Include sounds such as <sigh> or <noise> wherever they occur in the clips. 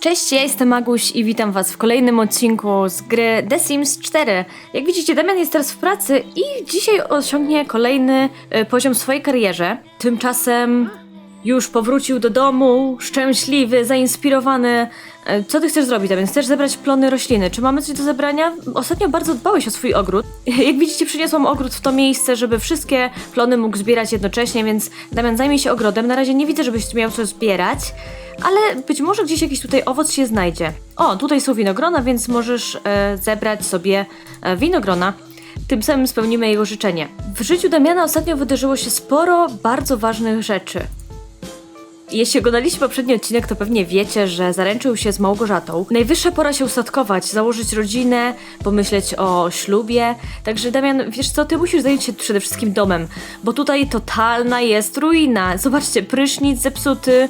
Cześć, ja jestem Maguś i witam was w kolejnym odcinku z gry The Sims 4. Jak widzicie, Damian jest teraz w pracy i dzisiaj osiągnie kolejny e, poziom w swojej karierze. Tymczasem już powrócił do domu, szczęśliwy, zainspirowany. E, Co ty chcesz zrobić, Damian? Chcesz zebrać plony rośliny. Czy mamy coś do zebrania? Ostatnio bardzo dbałeś o swój ogród. <laughs> Jak widzicie, przyniosłam ogród w to miejsce, żeby wszystkie plony mógł zbierać jednocześnie, więc Damian zajmie się ogrodem. Na razie nie widzę, żebyś miał co zbierać, ale być może gdzieś jakiś tutaj owoc się znajdzie. O, tutaj są winogrona, więc możesz e, zebrać sobie e, winogrona. Tym samym spełnimy jego życzenie. W życiu Damiana ostatnio wydarzyło się sporo bardzo ważnych rzeczy. Jeśli oglądaliście poprzedni odcinek, to pewnie wiecie, że zaręczył się z Małgorzatą. Najwyższa pora się ustatkować, założyć rodzinę, pomyśleć o ślubie. Także Damian, wiesz co, ty musisz zająć się przede wszystkim domem, bo tutaj totalna jest ruina. Zobaczcie, prysznic zepsuty,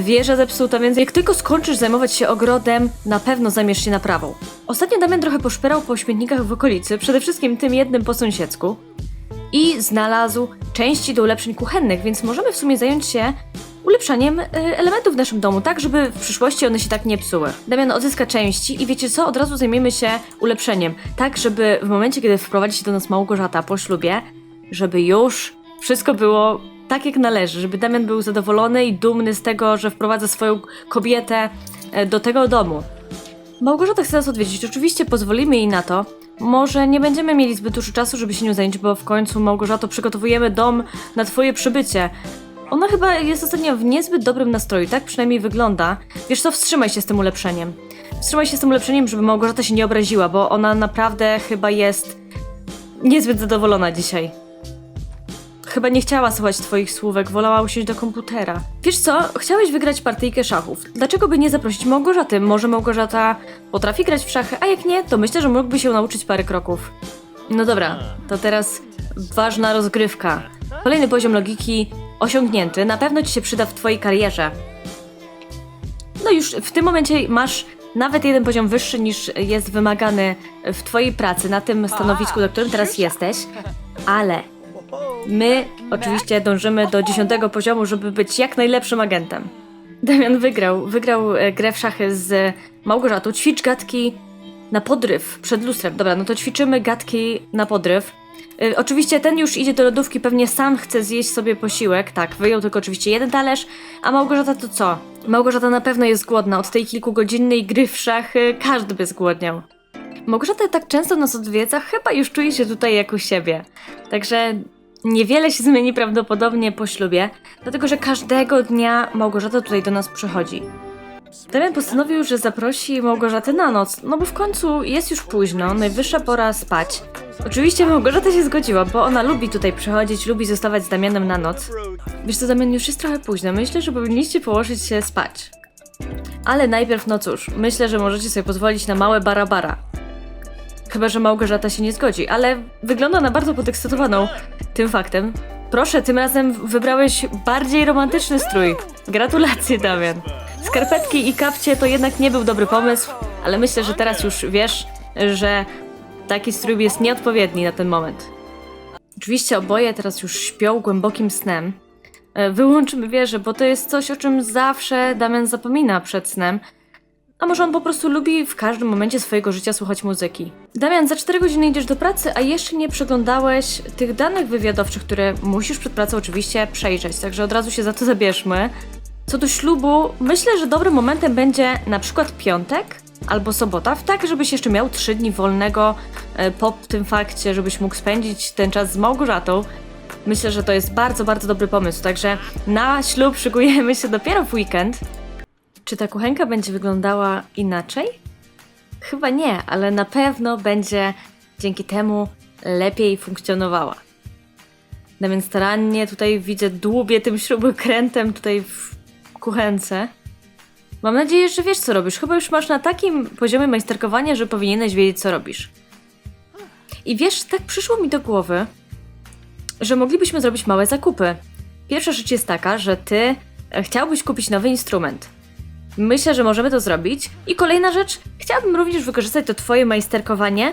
wieża zepsuta, więc jak tylko skończysz zajmować się ogrodem, na pewno zajmiesz się naprawą. Ostatnio Damian trochę poszperał po śmietnikach w okolicy, przede wszystkim tym jednym po sąsiedzku i znalazł części do ulepszeń kuchennych, więc możemy w sumie zająć się ulepszaniem e, elementów w naszym domu, tak żeby w przyszłości one się tak nie psuły. Damian odzyska części i wiecie co, od razu zajmiemy się ulepszeniem, tak żeby w momencie, kiedy wprowadzi się do nas Małgorzata po ślubie, żeby już wszystko było tak jak należy, żeby Damian był zadowolony i dumny z tego, że wprowadza swoją kobietę e, do tego domu. Małgorzata chce nas odwiedzić. Oczywiście pozwolimy jej na to. Może nie będziemy mieli zbyt dużo czasu, żeby się nią zająć, bo w końcu, Małgorzato, przygotowujemy dom na twoje przybycie. Ona chyba jest ostatnio w niezbyt dobrym nastroju, tak przynajmniej wygląda. Wiesz co, wstrzymaj się z tym ulepszeniem. Wstrzymaj się z tym ulepszeniem, żeby Małgorzata się nie obraziła, bo ona naprawdę chyba jest niezbyt zadowolona dzisiaj. Chyba nie chciała słuchać twoich słówek, wolała usiąść do komputera. Wiesz co, chciałeś wygrać partyjkę szachów. Dlaczego by nie zaprosić Małgorzaty? Może Małgorzata potrafi grać w szachy, a jak nie, to myślę, że mógłby się nauczyć parę kroków. No dobra, to teraz ważna rozgrywka. Kolejny poziom logiki osiągnięty, na pewno ci się przyda w twojej karierze. No już w tym momencie masz nawet jeden poziom wyższy niż jest wymagany w twojej pracy na tym stanowisku, na którym teraz jesteś, ale My oczywiście dążymy do dziesiątego poziomu, żeby być jak najlepszym agentem. Damian wygrał. Wygrał e, grę w szachy z Małgorzatą. Ćwicz gadki na podryw przed lustrem. Dobra, no to ćwiczymy gadki na podryw. E, Oczywiście ten już idzie do lodówki, pewnie sam chce zjeść sobie posiłek. Tak, wyjął tylko oczywiście jeden talerz. A Małgorzata to co? Małgorzata na pewno jest głodna. Od tej kilkugodzinnej gry w szachy każdy by zgłodniał. Małgorzata tak często nas odwiedza, chyba już czuje się tutaj jak u siebie. Także niewiele się zmieni prawdopodobnie po ślubie, dlatego że każdego dnia Małgorzata tutaj do nas przychodzi. Damian postanowił, że zaprosi Małgorzatę na noc, no bo w końcu jest już późno, najwyższa pora spać. Oczywiście Małgorzata się zgodziła, bo ona lubi tutaj przychodzić, lubi zostawać z Damianem na noc. Wiesz co, Damian, już jest trochę późno, myślę, że powinniście położyć się spać. Ale najpierw, no cóż, myślę, że możecie sobie pozwolić na małe barabara. Chyba, że Małgorzata się nie zgodzi, ale wygląda na bardzo podekscytowaną tym faktem. Proszę, tym razem wybrałeś bardziej romantyczny strój. Gratulacje, Damian. Skarpetki i kapcie to jednak nie był dobry pomysł, ale myślę, że teraz już wiesz, że taki strój jest nieodpowiedni na ten moment. Oczywiście oboje teraz już śpią głębokim snem. E, Wyłączmy wieżę, bo to jest coś, o czym zawsze Damian zapomina przed snem. A może on po prostu lubi w każdym momencie swojego życia słuchać muzyki? Damian, za 4 godziny idziesz do pracy, a jeszcze nie przeglądałeś tych danych wywiadowczych, które musisz przed pracą oczywiście przejrzeć, także od razu się za to zabierzmy. Co do ślubu, myślę, że dobrym momentem będzie na przykład piątek albo sobota, tak żebyś jeszcze miał 3 dni wolnego e, po tym fakcie, żebyś mógł spędzić ten czas z Małgorzatą. Myślę, że to jest bardzo, bardzo dobry pomysł, także na ślub szykujemy się dopiero w weekend. Czy ta kuchenka będzie wyglądała inaczej? Chyba nie, ale na pewno będzie dzięki temu lepiej funkcjonowała. No więc starannie tutaj widzę dłubię tym śrubokrętem tutaj w kuchence. Mam nadzieję, że wiesz co robisz. Chyba już masz na takim poziomie majsterkowania, że powinieneś wiedzieć co robisz. I wiesz, tak przyszło mi do głowy, że moglibyśmy zrobić małe zakupy. Pierwsza rzecz jest taka, że ty e, chciałbyś kupić nowy instrument. Myślę, że możemy to zrobić. I kolejna rzecz, chciałabym również wykorzystać to twoje majsterkowanie,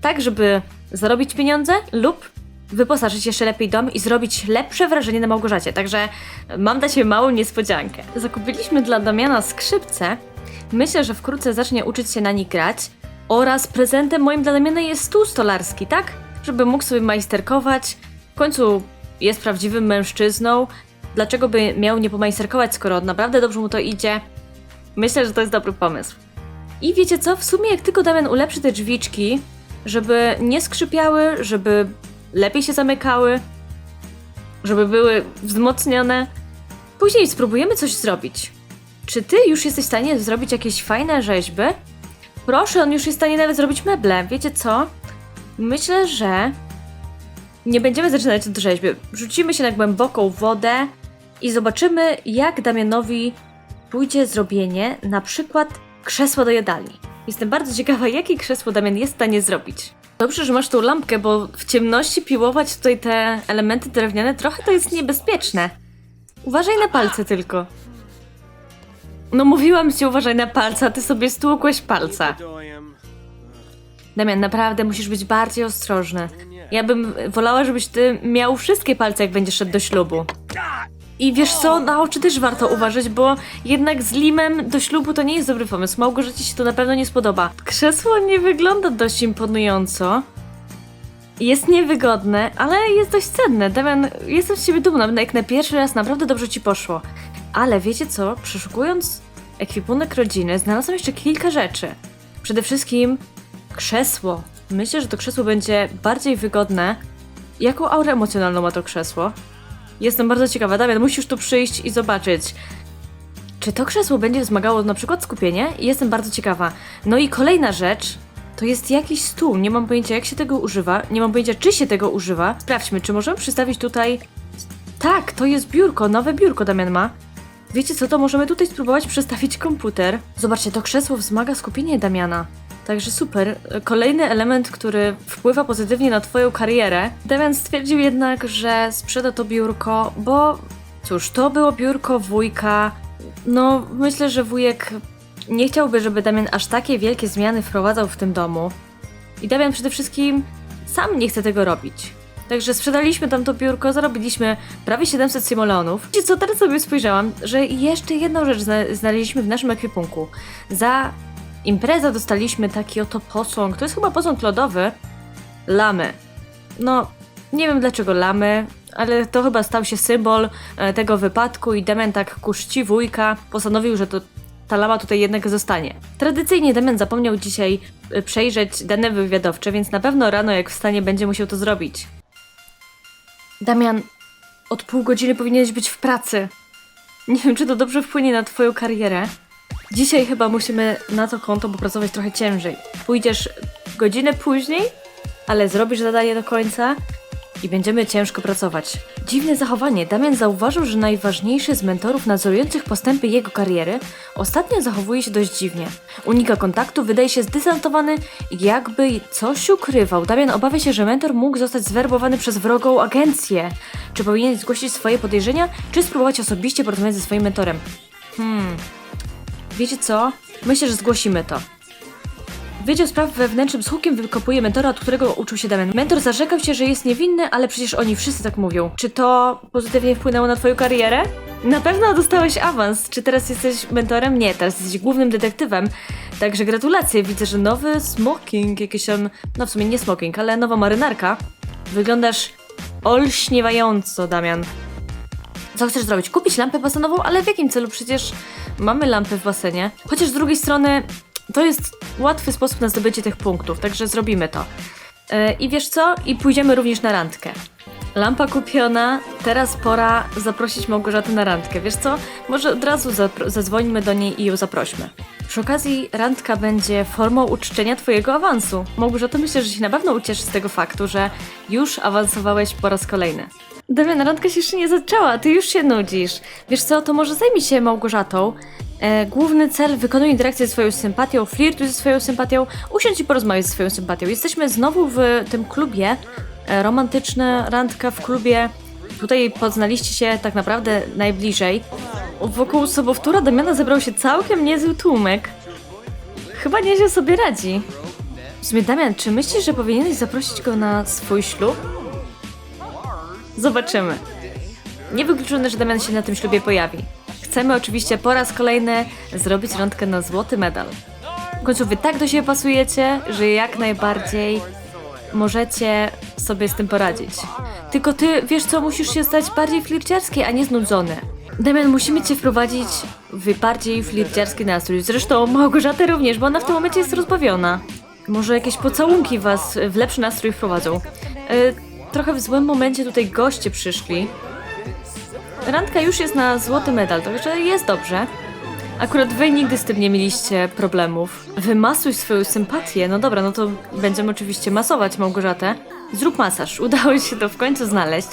tak żeby zarobić pieniądze lub wyposażyć jeszcze lepiej dom i zrobić lepsze wrażenie na Małgorzacie. Także mam dla Ciebie małą niespodziankę. Zakupiliśmy dla Damiana skrzypce. Myślę, że wkrótce zacznie uczyć się na nich grać. Oraz prezentem moim dla Damiana jest stół stolarski, tak? Żeby mógł sobie majsterkować. W końcu jest prawdziwym mężczyzną. Dlaczego by miał nie pomajsterkować, skoro naprawdę dobrze mu to idzie? Myślę, że to jest dobry pomysł. I wiecie co? W sumie jak tylko Damian ulepszy te drzwiczki, żeby nie skrzypiały, żeby lepiej się zamykały, żeby były wzmocnione, później spróbujemy coś zrobić. Czy ty już jesteś w stanie zrobić jakieś fajne rzeźby? Proszę, on już jest w stanie nawet zrobić meble. Wiecie co? Myślę, że nie będziemy zaczynać od rzeźby. Rzucimy się na głęboką wodę i zobaczymy, jak Damianowi pójdzie zrobienie na przykład krzesła do jadalni. Jestem bardzo ciekawa, jakie krzesło Damian jest w stanie zrobić. Dobrze, że masz tą lampkę, bo w ciemności piłować tutaj te elementy drewniane trochę to jest niebezpieczne. Uważaj na palce tylko. No mówiłam ci, uważaj na palce, a ty sobie stłukłeś palca. Damian, naprawdę musisz być bardziej ostrożny. Ja bym wolała, żebyś ty miał wszystkie palce, jak będziesz szedł do ślubu. I wiesz co, na oczy też warto uważać, bo jednak z limem do ślubu to nie jest dobry pomysł. Małgorzacie się to na pewno nie spodoba. Krzesło nie wygląda dość imponująco. Jest niewygodne, ale jest dość cenne. Damian, jestem z ciebie dumna, jak na pierwszy raz naprawdę dobrze ci poszło. Ale wiecie co, przeszukując ekwipunek rodziny, znalazłam jeszcze kilka rzeczy. Przede wszystkim krzesło. Myślę, że to krzesło będzie bardziej wygodne. Jaką aurę emocjonalną ma to krzesło? Jestem bardzo ciekawa. Damian, musisz tu przyjść i zobaczyć. Czy to krzesło będzie wzmagało na przykład skupienie? Jestem bardzo ciekawa. No i kolejna rzecz, to jest jakiś stół. Nie mam pojęcia, jak się tego używa. Nie mam pojęcia, czy się tego używa. Sprawdźmy, czy możemy przystawić tutaj... Tak, to jest biurko, nowe biurko Damian ma. Wiecie co, to możemy tutaj spróbować przestawić komputer. Zobaczcie, to krzesło wzmaga skupienie Damiana. Także super. Kolejny element, który wpływa pozytywnie na Twoją karierę. Damian stwierdził jednak, że sprzeda to biurko, bo cóż, to było biurko wujka. No, myślę, że wujek nie chciałby, żeby Damian aż takie wielkie zmiany wprowadzał w tym domu. I Damian przede wszystkim sam nie chce tego robić. Także sprzedaliśmy tam to biurko, zarobiliśmy prawie 700 simoleonów. Wiecie co, teraz sobie spojrzałam, że jeszcze jedną rzecz zna znaleźliśmy w naszym ekwipunku. Za imprezę dostaliśmy taki oto posąg, to jest chyba posąg lodowy, lamy. No, nie wiem dlaczego lamy, ale to chyba stał się symbol e, tego wypadku i Demian tak ku czci wujka postanowił, że to ta lama tutaj jednak zostanie. Tradycyjnie Demian zapomniał dzisiaj e, przejrzeć dane wywiadowcze, więc na pewno rano jak wstanie będzie musiał to zrobić. Damian, od pół godziny powinieneś być w pracy. Nie wiem, czy to dobrze wpłynie na twoją karierę. Dzisiaj chyba musimy na to konto popracować trochę ciężej. Pójdziesz godzinę później, ale zrobisz zadanie do końca i będziemy ciężko pracować. Dziwne zachowanie. Damian zauważył, że najważniejszy z mentorów nadzorujących postępy jego kariery ostatnio zachowuje się dość dziwnie. Unika kontaktu, wydaje się zdysantowany i jakby coś ukrywał. Damian obawia się, że mentor mógł zostać zwerbowany przez wrogą agencję. Czy powinien zgłosić swoje podejrzenia, czy spróbować osobiście porozmawiać ze swoim mentorem? Hmm. Wiecie co? Myślę, że zgłosimy to. Wydział Spraw Wewnętrznych z hukiem wykopuje mentora, od którego uczył się Damian. Mentor zarzekał się, że jest niewinny, ale przecież oni wszyscy tak mówią. Czy to pozytywnie wpłynęło na twoją karierę? Na pewno dostałeś awans. Czy teraz jesteś mentorem? Nie, teraz jesteś głównym detektywem. Także gratulacje. Widzę, że nowy smoking, jakiś tam, no w sumie nie smoking, ale nowa marynarka. Wyglądasz olśniewająco, Damian. Co chcesz zrobić? Kupić lampę basenową? Ale w jakim celu? Przecież mamy lampy w basenie. Chociaż z drugiej strony to jest łatwy sposób na zdobycie tych punktów, także zrobimy to. Yy, I wiesz co? I pójdziemy również na randkę. Lampa kupiona, teraz pora zaprosić Małgorzatę na randkę. Wiesz co? Może od razu zadzwońmy do niej i ją zaprośmy. Przy okazji randka będzie formą uczczenia twojego awansu. Małgorzata, myślę, że się na pewno ucieszy z tego faktu, że już awansowałeś po raz kolejny. Damian, randka się jeszcze nie zaczęła, ty już się nudzisz. Wiesz co, to może zajmij się Małgorzatą. E, główny cel, wykonuj interakcję ze swoją sympatią, flirtuj ze swoją sympatią, usiądź i porozmawiaj ze swoją sympatią. Jesteśmy znowu w tym klubie, e, romantyczna randka w klubie. Tutaj poznaliście się tak naprawdę najbliżej. Wokół sobowtóra Damiana zebrał się całkiem niezły tłumek. Chyba nieźle sobie radzi. W sumie, Damian, czy myślisz, że powinieneś zaprosić go na swój ślub? Zobaczymy. Niewykluczone, że Damian się na tym ślubie pojawi. Chcemy oczywiście po raz kolejny zrobić randkę na złoty medal. W końcu wy tak do siebie pasujecie, że jak najbardziej możecie sobie z tym poradzić. Tylko ty, wiesz co, musisz się stać bardziej flirciarski, a nie znudzony. Damian, musimy cię wprowadzić w bardziej flirciarski nastrój. Zresztą Małgorzata również, bo ona w tym momencie jest rozbawiona. Może jakieś pocałunki was w lepszy nastrój wprowadzą. E, trochę w złym momencie tutaj goście przyszli. Randka już jest na złoty medal, także jest dobrze. Akurat wy nigdy z tym nie mieliście problemów. Wymasuj swoją sympatię. No dobra, no to będziemy oczywiście masować Małgorzatę. Zrób masaż. <laughs> Udało się to w końcu znaleźć.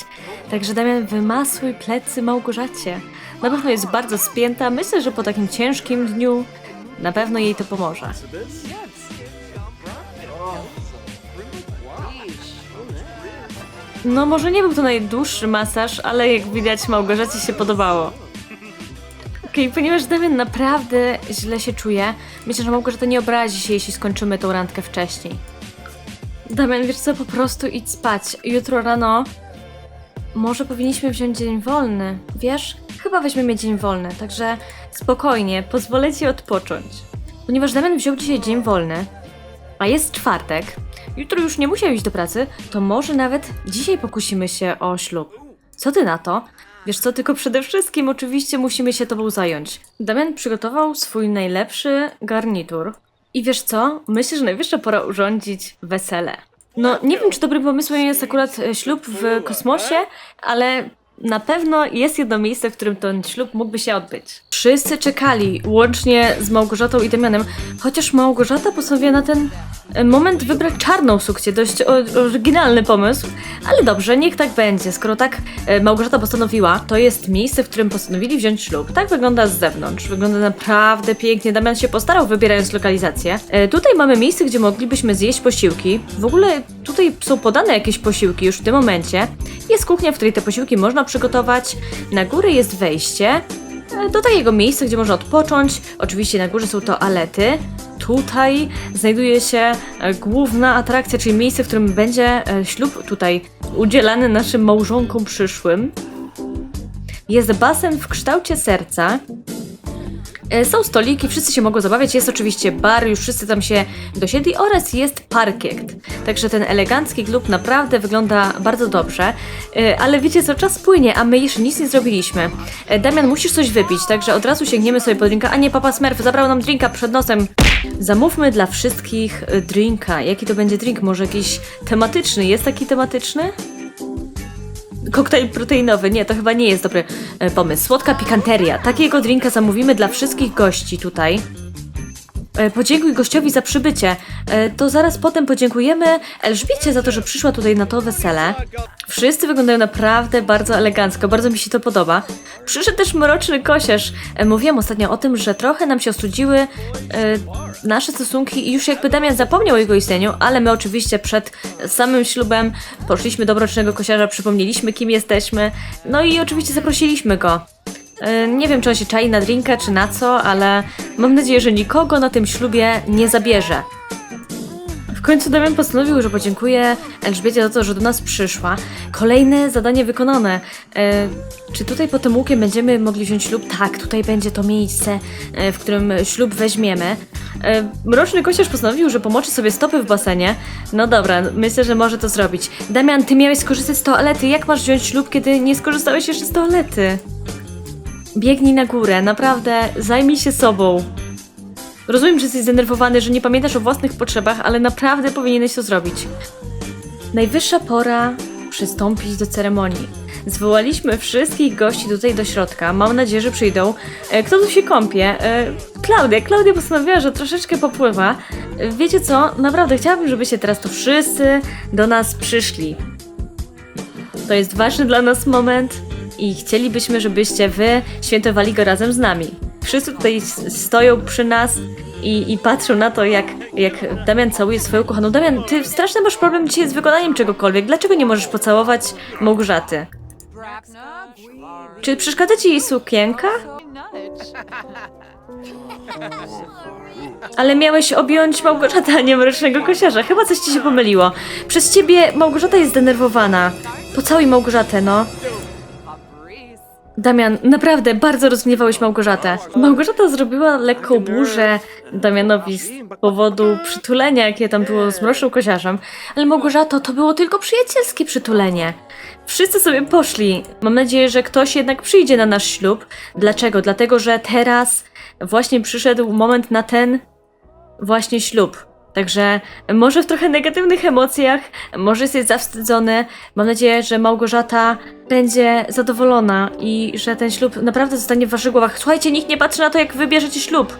Także Damian, wymasuj plecy Małgorzacie. Na pewno jest bardzo spięta. Myślę, że po takim ciężkim dniu na pewno jej to pomoże. No może nie był to najdłuższy masaż, ale jak widać Małgorzacie się podobało. Okej, ponieważ Damian naprawdę źle się czuje, myślę, że Małgorzata nie obrazi się, jeśli skończymy tą randkę wcześniej. Damian, wiesz co, po prostu idź spać. Jutro rano może powinniśmy wziąć dzień wolny, wiesz? Chyba weźmiemy dzień wolny, także spokojnie, pozwolę ci odpocząć. Ponieważ Damian wziął dzisiaj dzień wolny, a jest czwartek, jutro już nie musiał iść do pracy, to może nawet dzisiaj pokusimy się o ślub. Co ty na to? Wiesz co, tylko przede wszystkim oczywiście musimy się tobą zająć. Damian przygotował swój najlepszy garnitur. I wiesz co? Myślę, że najwyższa pora urządzić wesele. No, nie wiem, czy dobrym pomysłem jest akurat e, ślub w kosmosie, ale na pewno jest jedno miejsce, w którym ten ślub mógłby się odbyć. Wszyscy czekali, łącznie z Małgorzatą i Damianem, chociaż Małgorzata postanowiła na ten e, moment wybrać czarną sukcję. Dość oryginalny pomysł, ale dobrze, niech tak będzie. Skoro tak e, Małgorzata postanowiła, to jest miejsce, w którym postanowili wziąć ślub. Tak wygląda z zewnątrz. Wygląda naprawdę pięknie. Damian się postarał, wybierając lokalizację. E, tutaj mamy miejsce, gdzie moglibyśmy zjeść posiłki. W ogóle tutaj są podane jakieś posiłki już w tym momencie. Jest kuchnia, w której te posiłki można przygotować. Na górę jest wejście do takiego miejsca, gdzie można odpocząć. Oczywiście na górze są toalety. Tutaj znajduje się e, główna atrakcja, czyli miejsce, w którym będzie e, ślub tutaj udzielany naszym małżonkom przyszłym. Jest basen w kształcie serca. E, Są stoliki, wszyscy się mogą zabawiać. Jest oczywiście bar, już wszyscy tam się dosiedli oraz jest parkiet. Także ten elegancki klub naprawdę wygląda bardzo dobrze. E, Ale wiecie co, czas płynie, a my jeszcze nic nie zrobiliśmy. E, Damian, musisz coś wypić, także od razu sięgniemy sobie po drinka. A nie, papa Smurf zabrał nam drinka przed nosem. Zamówmy dla wszystkich drinka. Jaki to będzie drink? Może jakiś tematyczny? Jest taki tematyczny? Koktajl proteinowy, nie, to chyba nie jest dobry e, pomysł. Słodka pikanteria. Takiego drinka zamówimy dla wszystkich gości tutaj. E, Podziękuj gościowi za przybycie. E, To zaraz potem podziękujemy Elżbiecie za to, że przyszła tutaj na to wesele. Wszyscy wyglądają naprawdę bardzo elegancko, bardzo mi się to podoba. Przyszedł też mroczny kosiarz. E, Mówiłam ostatnio o tym, że trochę nam się ostudziły nasze stosunki i już jakby Damian zapomniał o jego istnieniu, ale my oczywiście przed samym ślubem poszliśmy do mrocznego kosiarza, przypomnieliśmy kim jesteśmy, no i oczywiście zaprosiliśmy go. E, Nie wiem, czy on się czai na drinka, czy na co, ale mam nadzieję, że nikogo na tym ślubie nie zabierze. W końcu Damian postanowił, że podziękuję Elżbiecie za to, że do nas przyszła. Kolejne zadanie wykonane. E, czy tutaj pod tym łukiem będziemy mogli wziąć ślub? Tak, tutaj będzie to miejsce, e, w którym ślub weźmiemy. Mroczny kosiarz postanowił, że pomoczy sobie stopy w basenie. No dobra, myślę, że może to zrobić. Damian, ty miałeś skorzystać z toalety. Jak masz wziąć ślub, kiedy nie skorzystałeś jeszcze z toalety? Biegnij na górę, naprawdę, zajmij się sobą. Rozumiem, że jesteś zdenerwowany, że nie pamiętasz o własnych potrzebach, ale naprawdę powinieneś to zrobić. Najwyższa pora przystąpić do ceremonii. Zwołaliśmy wszystkich gości tutaj do środka. Mam nadzieję, że przyjdą. E, Kto tu się kąpie? E, Klaudia. Klaudia postanowiła, że troszeczkę popływa. E, Wiecie co? Naprawdę chciałabym, żebyście teraz tu wszyscy do nas przyszli. To jest ważny dla nas moment i chcielibyśmy, żebyście wy świętowali go razem z nami. Wszyscy tutaj stoją przy nas i, i patrzą na to, jak, jak Damian całuje swoją kochaną. Damian, ty straszny masz problem dzisiaj z wykonaniem czegokolwiek. Dlaczego nie możesz pocałować Małgorzaty? Czy przeszkadza ci jej sukienka? Ale miałeś objąć Małgorzatę, a nie mrocznego kosiarza. Chyba coś ci się pomyliło. Przez ciebie Małgorzata jest zdenerwowana. Pocałuj Małgorzatę, no. Damian, naprawdę bardzo rozgniewałeś Małgorzatę. Małgorzata zrobiła lekką burzę Damianowi z powodu przytulenia, jakie tam było z mrocznym koziarzem, ale Małgorzato, to było tylko przyjacielskie przytulenie. Wszyscy sobie poszli. Mam nadzieję, że ktoś jednak przyjdzie na nasz ślub. Dlaczego? Dlatego, że teraz właśnie przyszedł moment na ten właśnie ślub. Także może w trochę negatywnych emocjach, może jesteś zawstydzony. Mam nadzieję, że Małgorzata będzie zadowolona i że ten ślub naprawdę zostanie w waszych głowach. Słuchajcie, nikt nie patrzy na to, jak wybierzecie ślub.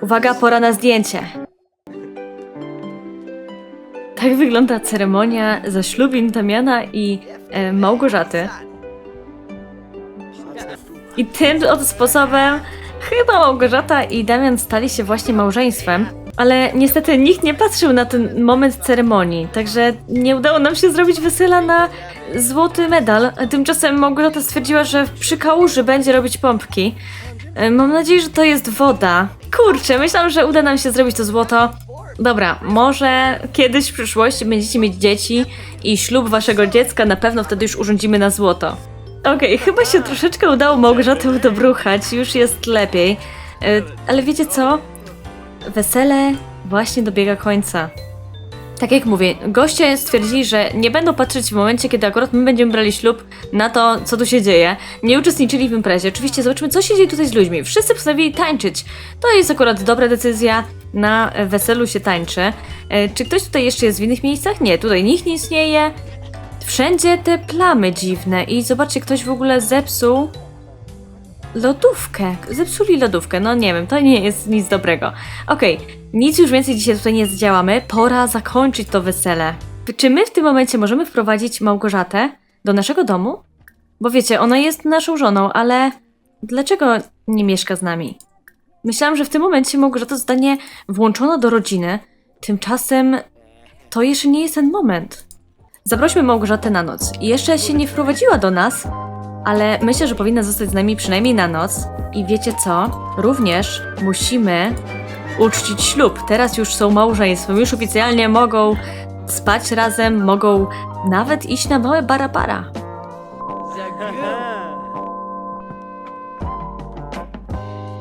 Uwaga, pora na zdjęcie. Tak wygląda ceremonia zaślubin Damiana i e, Małgorzaty. I tym oto sposobem chyba Małgorzata i Damian stali się właśnie małżeństwem. Ale niestety nikt nie patrzył na ten moment ceremonii, także nie udało nam się zrobić wesela na złoty medal. Tymczasem Małgorzata stwierdziła, że przy kałuży będzie robić pompki. E, Mam nadzieję, że to jest woda. Kurczę, myślałam, że uda nam się zrobić to złoto. Dobra, może kiedyś w przyszłości będziecie mieć dzieci i ślub waszego dziecka na pewno wtedy już urządzimy na złoto. Okej, chyba się troszeczkę udało Małgorzatę udobruchać, już jest lepiej. E, Ale wiecie co? Wesele właśnie dobiega końca. Tak jak mówię, goście stwierdzili, że nie będą patrzeć w momencie, kiedy akurat my będziemy brali ślub na to, co tu się dzieje. Nie uczestniczyli w imprezie. Oczywiście zobaczmy, co się dzieje tutaj z ludźmi. Wszyscy postanowili tańczyć. To jest akurat dobra decyzja. Na weselu się tańczy. E, Czy ktoś tutaj jeszcze jest w innych miejscach? Nie, tutaj nikt nie istnieje. Wszędzie te plamy dziwne i zobaczcie, ktoś w ogóle zepsuł lodówkę. Zepsuli lodówkę, no nie wiem, to nie jest nic dobrego. Okej, nic już więcej dzisiaj tutaj nie zdziałamy, pora zakończyć to wesele. Czy my w tym momencie możemy wprowadzić Małgorzatę do naszego domu? Bo wiecie, ona jest naszą żoną, ale dlaczego nie mieszka z nami? Myślałam, że w tym momencie Małgorzata zostanie włączona do rodziny, tymczasem to jeszcze nie jest ten moment. Zaprośmy Małgorzatę na noc. Jeszcze się nie wprowadziła do nas, ale myślę, że powinna zostać z nami przynajmniej na noc. I wiecie co? Również musimy uczcić ślub. Teraz już są małżeństwem, już oficjalnie mogą spać razem, mogą nawet iść na małe barabara.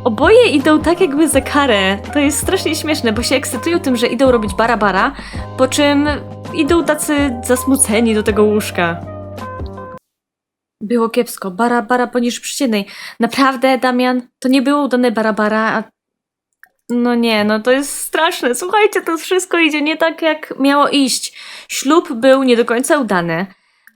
Oboje idą tak jakby za karę. To jest strasznie śmieszne, bo się ekscytują tym, że idą robić barabara, po czym idą tacy zasmuceni do tego łóżka. Było kiepsko. Bara, bara poniżej przeciętnej. Naprawdę, Damian, to nie było udane barabara, a... No nie, no to jest straszne. Słuchajcie, to wszystko idzie nie tak, jak miało iść. Ślub był nie do końca udany.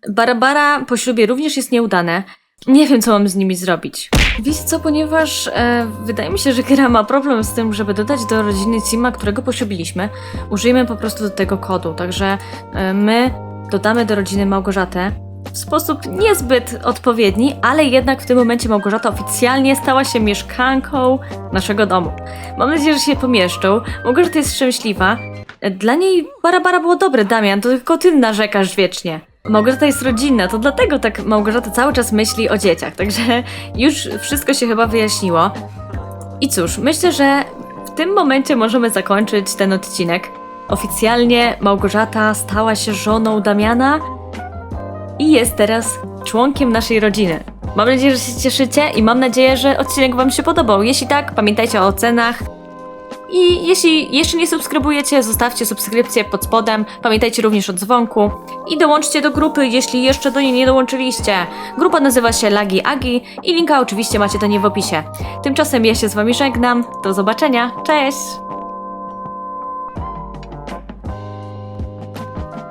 Barabara po ślubie również jest nieudane. Nie wiem, co mam z nimi zrobić. Wiecie co, ponieważ e, wydaje mi się, że gra ma problem z tym, żeby dodać do rodziny Cima, którego poślubiliśmy, użyjemy po prostu do tego kodu. Także e, my dodamy do rodziny Małgorzatę w sposób niezbyt odpowiedni, ale jednak w tym momencie Małgorzata oficjalnie stała się mieszkanką naszego domu. Mam nadzieję, że się pomieszczą. Małgorzata jest szczęśliwa. E, Dla niej Barabara było dobre, Damian, to tylko ty narzekasz wiecznie. Małgorzata jest rodzinna, to dlatego tak Małgorzata cały czas myśli o dzieciach, także już wszystko się chyba wyjaśniło. I cóż, myślę, że w tym momencie możemy zakończyć ten odcinek. Oficjalnie Małgorzata stała się żoną Damiana i jest teraz członkiem naszej rodziny. Mam nadzieję, że się cieszycie i mam nadzieję, że odcinek Wam się podobał. Jeśli tak, pamiętajcie o ocenach. I jeśli jeszcze nie subskrybujecie, zostawcie subskrypcję pod spodem. Pamiętajcie również o dzwonku. I dołączcie do grupy, jeśli jeszcze do niej nie dołączyliście. Grupa nazywa się Lagi Agi i linka oczywiście macie do niej w opisie. Tymczasem ja się z Wami żegnam. Do zobaczenia. Cześć!